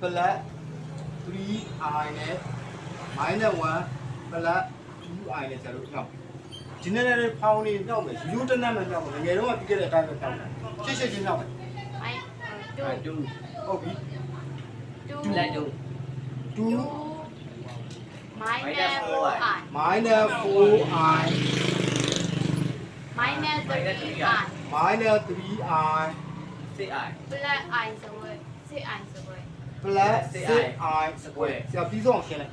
plus 3i နဲ့ minus 1 plus 2i နဲ့ကျတော့ညောင်းဒီနေ့လည်းဖောင်းလေးညောင်းမယ်ရိုးတနတ်မှညောင်းမယ်ငယ်တော့ကပြီးခဲ့တဲ့အတိုင်းပဲညောင်းတယ်ရှစ်ရှစ်ချင်းညောင်းမယ် I do တူဟုတ်ပြီ do လက်တူ2 do minus four I minus 4i minus three I minus 3i စစ်အိုင် plus I ဆိုဝဲ six I ဆိုဝဲ plus 6i square ဆရာပြီးဆုံးအောင်ရှင်းလိုက်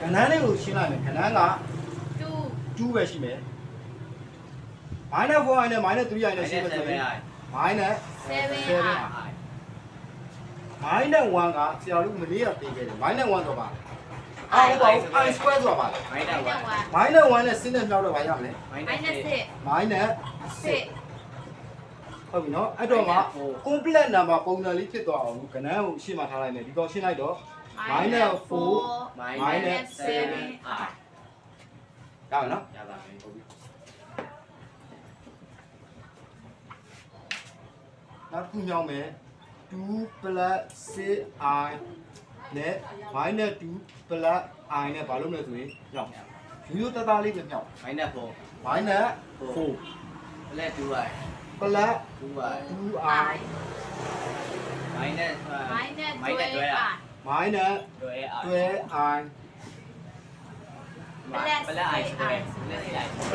ကဏ္ဍလေးကိုရှင်းလိုက်မယ်ကဏ္ဍက do 2ပဲရှိမယ် minus 4i နဲ့ minus 3i နဲ့ရှင်းမယ်ဆို7ရင်အိုင် minus seven Seven I i minus 1ကဆရာတို့မလေးရပေးခဲ့တယ် minus 1ဆိုပါအော်ဟုတ်ပါဘူး i square ဆိုတာပါလားမိုင်းတော့ minus one minus 1နဲ့စဉ်းနဲ့မြောက်တော့ပါရမလဲမိုင်း minus six minus six ဟုတ်ပြီနော်အဲ့တော့မှ complete number ပုံစံလေးဖြစ်သွားအောင်ကဏ္ဍကိုရှင်းမှထားလိုက်မယ်ဒီကောင်ရှင်းလိုက်တော့ minus four minus seven I ရမယ်နော်ရပါမယ်ဟုတ်ပြီနောက်တစ်ခုညောင်းမယ်2 plus 6i နဲ့ minus 2 plus i နဲ့ဘာလို့မလဲဆိုရင်ညောင်းရိုးရိုးသားသားလေးပဲညောင်းမိုင်းနဲ့4 minus 4လက်တူအိုင် plus 2အိုင် 2i I မိုင်းနဲ့ minus မိုင်းနဲ့တွဲ twelve อ่ะ I minus တွဲအိုင် 12i ပလက်အိုင်စကွဲ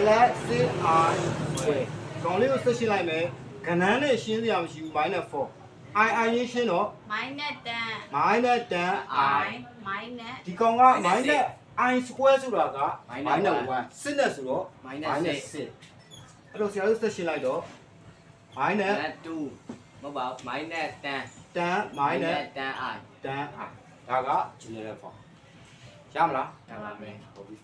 လက်စစ်အိုင် plus 6i square ကောင်လေးကိုဆက်ရှင်းလိုက်မယ်ကဏ္ဍနဲ့ရှင်းစရာမရှိဘူး minus 4 i i ရင်းရှင်းတော့ minus ten minus 10i I minus ဒီကောင်က minus i square ဆိုတာက minus 1စစ်နဲ့ဆိုတော့ minus minus 6အဲ့တော့ဆရာတို့ဆက်ရှင်းလိုက်တော့ minus 2မဟုတ်ပါဘူး minus 10 tan minus tan i tan i ဒါက general form ရမလားရပါမယ်ဟုတ်ပြီ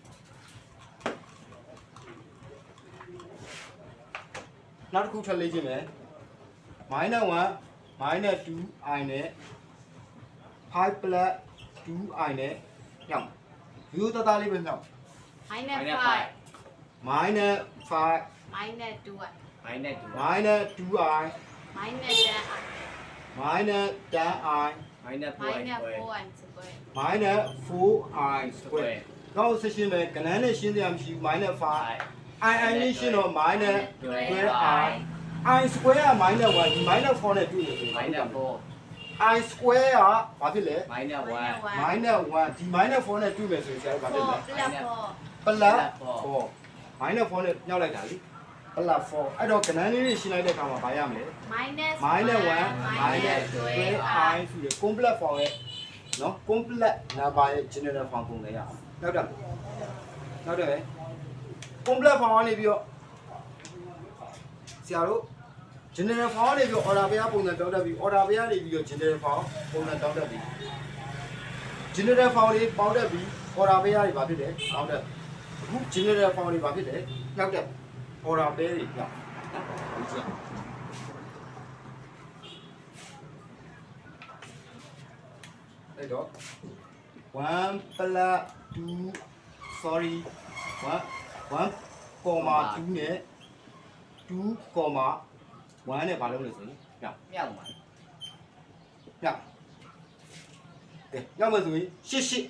နောက်တစ်ခုထွက်လေ့ကျင့်မယ် minus 1 minus 2 i နဲ့5 plus 2 i နဲ့ညောင်းရိုးသားသားလေးပဲညောင်း minus 5 minus 5 minus 2 Minus 1. minus 2i minus the minus 10i Minus 1 minus square. 4 and square minus 4i square Square. နောက်ဆက်ရှင်းမယ်ကဏန်းနဲ့ရှင်းစရာမရှိဘူး minus 5 i. I နဲ့ရှင်းတော့ minus 12i i square က minus 1ဒီ minus 4နဲ့တွေ့လို့ဆို Minus 4. i square ကဘာဖြစ်လဲ Minus 1. minus 1ဒီ minus two 4 plus 4 plus 4 minus 4နဲ့ညှောက်လိုက်တာလी plus 4အဲ့တော့ကဏ္ဍလေးတွေရှင်းလိုက်တဲ့အခါမှာဘာရမလဲ minus minus 1 minus minus 12 12i ဆိုရယ် complex form ရဲ့နော် complex number ရဲ့ general form ပုံလေးရအောင်နောက်တော့နောက်တော့ပဲ complex form ကနေပြီးတော့ဆရာတို့ general form ကနေပြီးတော့ order ဘယ်ပုံစံတောင်းတတ်ပြီး order ဘယ်ကနေပြီးတော့ general form ပုံစံတောင်းတတ်ပြီး general form တွေပေါင်းတတ်ပြီး order ဘယ်ကနေဘာဖြစ်တယ်တောင်းတတ်အခု general form တွေဘာဖြစ်တယ်နှောက်တက် order ဘယ်တွေညောက်ဒီကြည့်အဲ့တော့1 plus 2 sorry 1 1 comma 2နဲ့2 comma 1နဲ့ဘာလုပ်လဲဆိုရင်ညောက်မြောက်မှာညောက်ကဲညောက်မယ်ဆိုရင်ရှစ်ရှစ်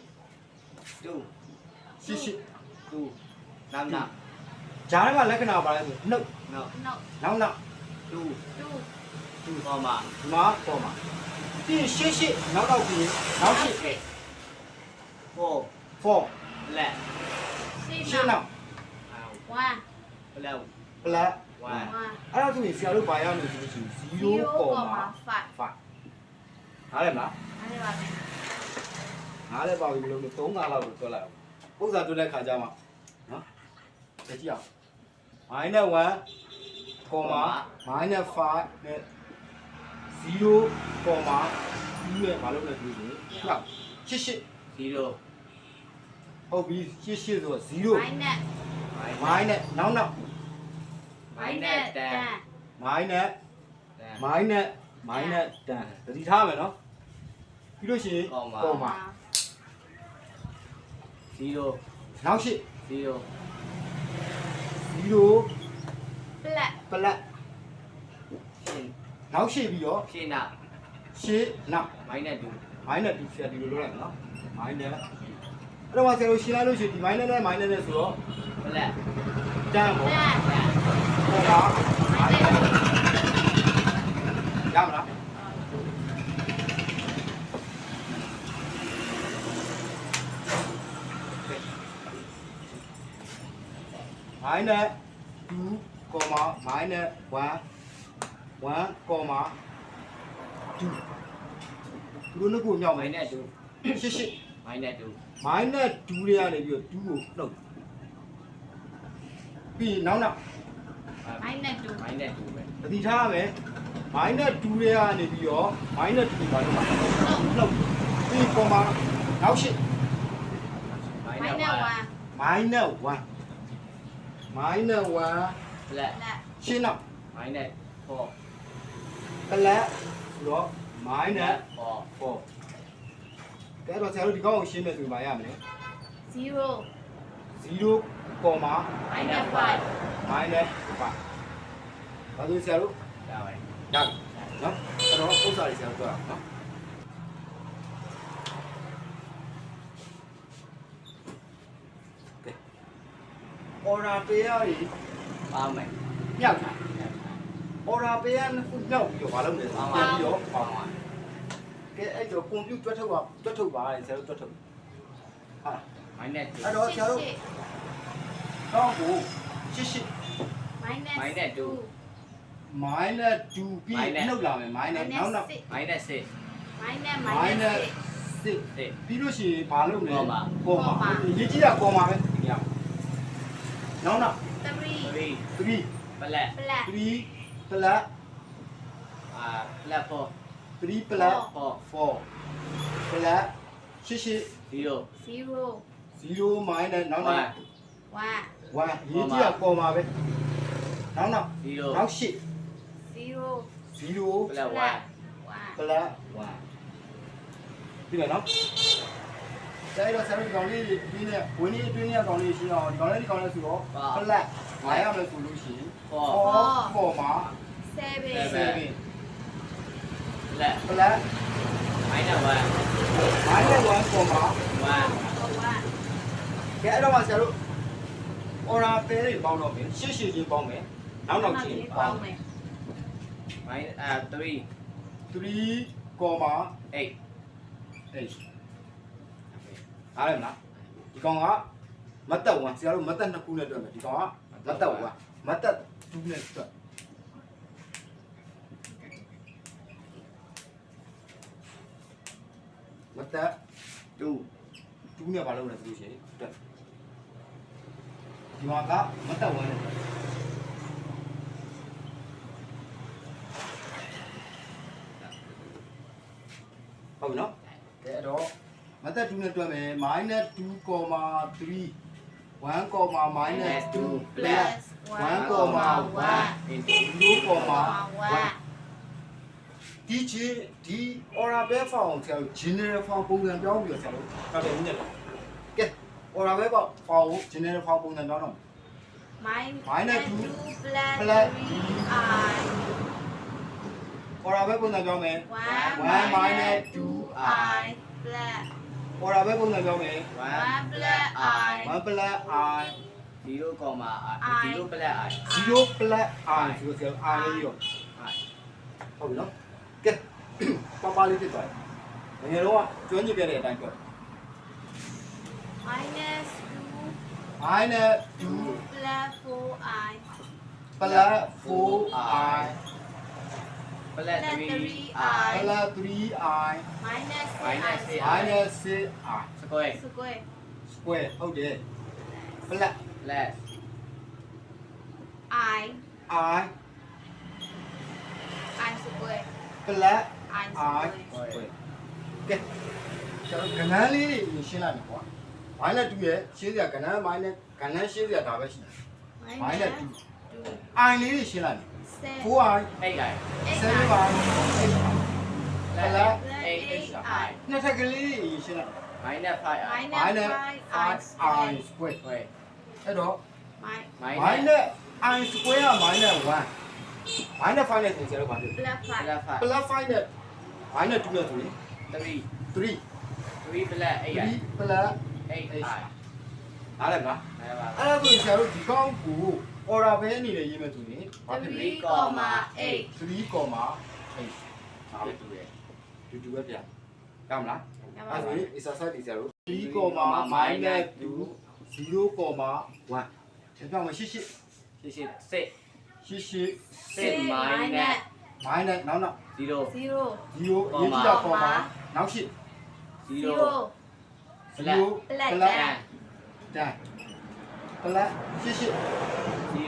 တူရှစ်ရှစ်တူနောက်နောက် ဂျားထဲမှာလက္ခဏာပါလဲဆိုနှုတ်နောက် no နောက်နောက်တူ two တူပေါ်မှာဒီမှာပေါ်မှာပြီးရင်ရှစ်ရှစ်နောက်နောက်ပြီးရင်နောက်ရှစ်4 4လက် six ရှစ်နောက် one ဘလက်ပလက်1 one အဲ့ဒါဆိုရင်ဆရာတို့ဘာရမလဲဆိုလို့ရှိရင်0 comma five 5နားလည်မလားအဲ့ဒါပါမယ်နားလည်ပါပြီလို့3ခါလောက်ကိုတွက်လိုက်အောင်ပုံစံတွက်တဲ့ခါကျမှနော်ကြည့်အောင် minus 1 comma minus 5နဲ့0 comma 2နဲ့ဘာလုပ်လဲဆိုလို့ရှိရင်နောက်ရှစ်ရှစ်0ဟုတ်ပြီရှစ်ရှစ်ဆိုတော့0 minus minus နောက်နောက် minus 10 minus minus minus 10တတိထားမယ်နော်ပြီးလို့ရှိရင် comma ကောမှာ0နောက်ရှိ0 0 black ပလက်ရှင်းနောက်ရှိပြီးတော့ရှင်းနောက်ရှေ့နောက်မိုင်းနဲ့တူမိုင်းနဲ့ဒီဆရာဒီလိုလုပ်လိုက်မယ်နော်မိုင်းနဲ့အဲ့တော့မှဆရာတို့ရှင်းလိုက်လို့ရှိရင်ဒီမိုင်းနဲ့နဲ့မိုင်းနဲ့နဲ့ဆိုတော့ပလက် တန်းပေါ့လက်ပေါ်ပါမိုင်းနဲ့ရမလား မိုင်းနဲ့2 comma မိုင်းနဲ့1 1 comma 2သူတို့နှစ်ခုမြောက်မမိုယ်င်းနဲ့တူရှစ်ရှစ်မိုင်းနဲ့တူမိုင်းနဲ့2တွေကနေပြီးတော့2ကိုနှုတ်ပြီးနောက်နောက်မိုင်းနဲ့တူမိုင်းနဲ့တူပဲတတိထားရမယ်မိုင်းနဲ့2တွေကနေပြီးတော့မိုင်းနဲ့2ပါတော့မှာနှုတ်နှုတ်ပြီးပေါ်မှာနောက်ရှစ်မိုင်းမိုနဲ့င်းဝနဲ့ါ1 မိုင်းနဲ့1မိုင်းနဲ့ပလက်လက်1ရှင်းနောက်မိုင်းနဲ့ဖော့ပလက်ဆိုတော့မိုင်းနဲ့ဖော့4ကဲတော့ဆရာတို့ဒီကောင်းကိုရှင်းမယ်ဆိုရင်မရမလဲ 0 0 comma မိုင်းနဲ့5မိုင်းနဲ့5ဒါဆိုဆရာတို့ဒါပဲရတယ်နော်အဲ့တော့ဥစ္စာတွေဆရာတို့ပြောတာနော် order ပေးရည်ပါမယ်မြောက်တာ order ပေးရနှစ်ခုမြောက်ပြီးတော့မလုပ်နဲ့ပါပြန်ပါပြီးတော့ပါပါပါကဲအဲ့တော့ကွန်ပျူတာတွတ်ထုတ်ပါတွတ်ထုတ်ပါလေဆရာတို့တွတ်ထုတ်ဟာမိုင်းနဲ့တူအဲ့တော့ဆရာတို့တော့ကိုရှစ်ရှစ်မိုင်းနဲ့မိုင်းနဲ့တူမိုင်းနဲ့2ပြီးနှုတ်လာမယ်မိုင်းနဲ့နောက်နောက်မိုင်းနဲ့စစ်မိုင်းနဲ့မိုမိုင်းင်းနဲ့နဲ့စစ်စစ်ပြီးလို့ရှိရင်ဘာလုပ်လဲပေါ်မှာပေါ်မှာပေါ်မှာရေးကြည့်တာပေါ်မှာပဲဒီက နောက်နောက်3 3 3ပလက် black 3 plus အာပလက်ဖော့3 plus ဖော့4 plus ရှစ်ရှစ်0 0 0 minus နောက်နောက်1 1ရေးကြည့်တာပေါ်မှာပဲနောက်နောက်0နောက်ရှစ်0 0ပလက် black 1 plus 1ပြီမယ် နော်ဒါအဲ့တော့ဆရာတို့ဒီကောင်လေးဒီနဲ့ဝင်းလေးအတွင်းလေးကောင်လေးရှင်းအောင်ဒီကောင်လေးဒီကောင်လေးဆိုတော့ flat ငါရမယ်ဆိုလို့ရှိရင်ဖော့4ပေါ်မှာ 7 7 7ပလက် flat မိုင်းနဲ့1 minus 1ပေါ်မှာ 1 ကဲအဲ့တော့မှဆရာတို့ order pair တွေပေါင်းတော့မယ်ရှစ်ရှစ်ချင်းပေါင်းမယ်နောက်နောက်ချင်းပေါပေါင်းင်းမယ်မယ်မိုင်းအာ3 3 comma 8 h အားရမလားဒီကောင်ကမတ်တက်1ဆရာတို့မတ်တက်2ခုနဲ့တွက်မယ်ဒီကောင်ကမတ်တက်1မတ်တက်2နဲ့တွက်မတ်တက်2 2နဲ့ဘာလုပ်လဲဆိုလို့ရှိရင်တွက်ဒီမှာကမတ်တက်1နဲ့တွက်ဟုတ်ပြီနော်ကဲအဲ့တော့ မတ်တက်2နဲ့တွက်မယ် -2,3 1, minus 2 plus 1, 1 into 0, ဒီချီဒီ order bell form ဆရာတို့ general form ပုံစံပြောင်းပြီးတော့ဆရာတို့ဟုတ်တယ်နည်းနည်းကဲ order bell form ကို general form ပုံစံပြောင်းတော့ minus 2 plus plus 3i order bell ပုံစံပြောင်းမယ်1 minus 2i plus order bell ပုံစံပြောင်းမယ်1 plus i 1 plus i 0 comma i 0 plus i 0 plus i ဆိုတော့ဆရာတို့ i လေးရော i ဟုတ်ပြီနော်ကဲပပလေးဖြစ်သွားတယ်ငယ်တော့ကျွမ်းကျင်ပြတဲ့အတိုင်းပြော minus i နဲ့2 plus 4i plus 4i plus 3 i plus 3i minus minus 6i minus 6i square square square ဟုတ်တယ် plus plus i i i square plus i i square square ကဲကျွန်တော်ကဏ္ဍလေးတွေရှင်းလိုက်ပြီကွာ minus 2ရဲ့ရှင်းစရာကဏ္ဍ minus ကဏ္ဍရှင်းစရာဒါပဲရှိတယ် minus 2 2 i လေးတွေရှင်းလိုက်ပြီ 7 4i 8 i 7i 8i plus 8 8 i နှစ်ထပ်ကလေးတွေရှင်းလိုက် minus 5 i minus minus 5i i square square အဲ့တော့ minus minus minus i square က minus 1 minus 5နဲ့ဆိုကြတော့ဘာဖြစ်လဲ plus 5 plus 5 plus 5နဲ့မိုင်းနဲ့2နဲ့ဆိုရင်3 3 3 black 8 i 3 plus 8 i နားလည်မလားအဲ့ပါအဲ့ဒါဆိုရင်ဆရာတို့ဒီကောင်းကို order ပဲအနေနဲ့ရေးမယ်ဆိုရင်ဘာဖြစ်လဲ3 comma 8 3 comma 8ဒါဟုပဲတ်တူရဲ့တူတူပဲပြန်ရမလားရအဲ့ပါဒါပါဆိုရင် exercise တွေဆရာတို့3 comma minus 2 0 comma 1ဒီပြောင်းမရှိရှိရှစ်ရှစ်စစ်ရှိရှိစစ် minus minus နောက်နောက်0 0 0ရေးကြည့်တာ comma နောက်ရှိ0 0 0 black black တတန် black ရှိရှိ 0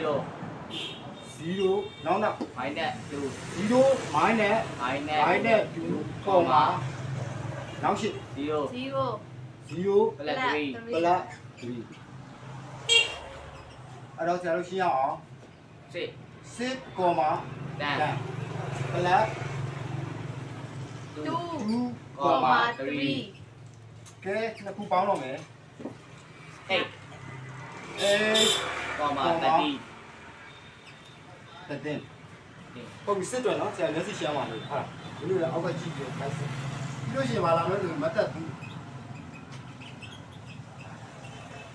0နောက်နောက် minus 2 0 minus minus minus 2 comma နောက်ရှိ0 0 0 black 3 black 3အဲ့တော့ဆရာတို့ရှင်းရအောင်စစ်6 comma တန်10 black 2 2 comma comma 3ကဲနှစ်ခုပေါင်းတော့မယ်8 8 comma 30တတင်ပုံစစ်တော့နော်ဆရာလက်စီရှင်းပါလို့ဟာဘလို့လဲအောက်ကကြည့်ပြီးခိုင်းစစ်ပြီးလို့ရှိရင်မလာလို့ဆိုမတက်ဘူး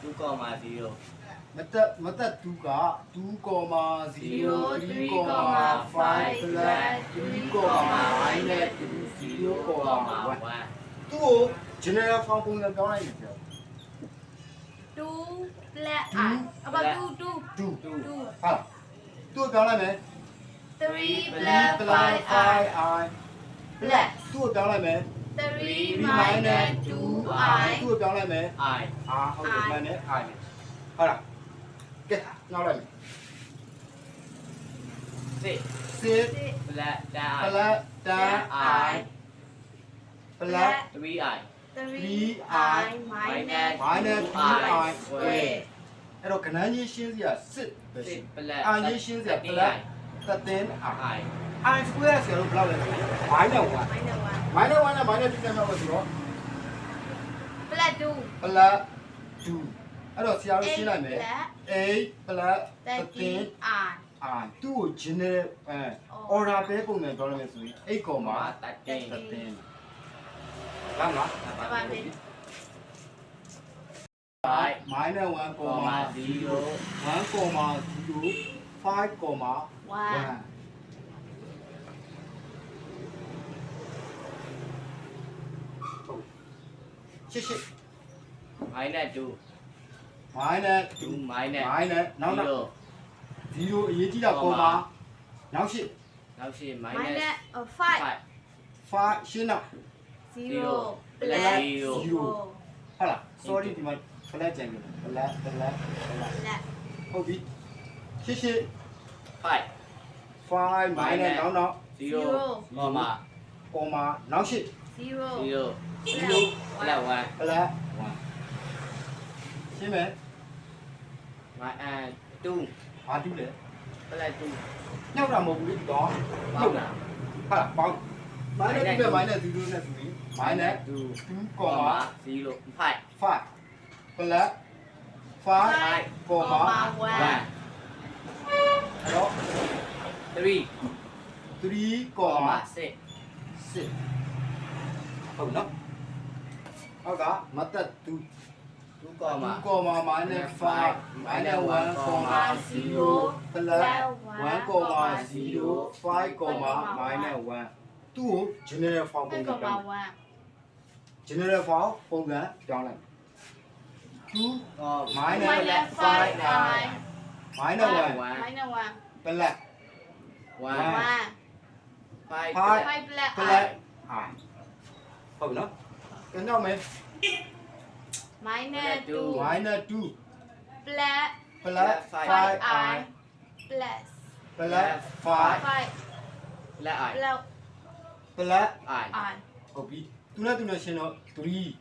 2 comma 0မတက်မတက်2က2 comma 0 3 comma 5 plus 3 comma minus 2 0 comma 1သူ့ကို general form ပုံစံပြောင်းလိုက်ရင်ပြော 2 black i about 2 2 2 2ဟာသူ့ကိုပြောင်းလိုက်မယ်3 3 black plus 5 i 5i black သူ့ကိုပြောင်းလိုက်မယ်3 minus 2 i သူ့ကိုပြောင်းလိုက်မယ် i အာဟုတ်တယ်မှန်တယ်အားတယ်ဟုတ်လားကဲနောက်လိုက်စစ်စစ်6 black တန်ပ i လက်တန် i ပလက်3 i 3i minus 2i square အဲ့တော့ကဏ္ဍကြီးရှင်းစရာ6ပဲရှိတယ်အာကြီးရှင်းစရာ plus 13i i square ဆရာတို့ဘယ်လောက်လဲဆိုတော့ minus 1 minus 1နဲ့ minus 2နဲ့ဆိုတော့ plus 2 plus 2အဲ့တော့ဆရာတို့ရှင်းလိုက်မယ်8 plus 13i i သူ့ကို general order ပဲပုံစံပြောရမယ်ဆိုရင်8 comma 13 lắm hả mãi nè ngoan cô mà zero ngoan cô mà zero five cô mà one shit shit mãi nè two mãi nè. Two mãi nè. Mãi nè. Nó nè zero ý chỉ là cô mà nó shit nó shit mãi nè. five five shit nào. Comma နောက်ရှစ်နောက်ရှိ minus minus 5 5 5ရှင်းနောက်0 black black 0ဟုတ်လား sorry ဒီမှာ flat ကြံနေတယ် flat flat flat black ဟုတ်ပြီရှစ်ရှစ်5 5 minus နောက်နောက် 0 comma comma နောက်ရှစ်0 0 0 black 1 flat 1ရှင်းမယ် my and 2ဘာတူလဲ black 2ညောက်တာမဟုတ်ဘူးလေဒီတော့ပေါက်တာဟာပေါင်း minus 2နဲ့ minus 0နဲ့ဆိုရင် minus 2 comma 0 5 5 plus 5 comma 1 đó 3 3 comma 6 6 không đó ok mất tật 2 2 comma 2 comma minus 5 minus 1 comma 0 plus 1 comma 0 5 comma minus 1 2 general form 1 general form ပုံစံပြောင်းလိုက်2 oh minus minus 5i minus 1 minus 1 plus 1 1 5 5 black plus i i ဟုတ်ပြီနော်ကဲနောက်မယ် minus 2 minus 2 black plus 5i i plus plus 5 5 black i black plus i i ဟုတ်ပြီ သူနဲ့သူနဲ့ရှင်းတော့3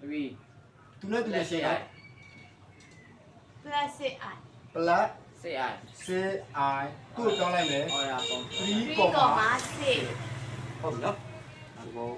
3သူနဲ့သူနဲ့ရှင်းတော့ plus 6i plus 6 i 6i သူ့ကိုပြောင်းလိုက်မယ် order ပုံ3 3 comma comma 6ဟုတ်ပြီနော်ဒါတော့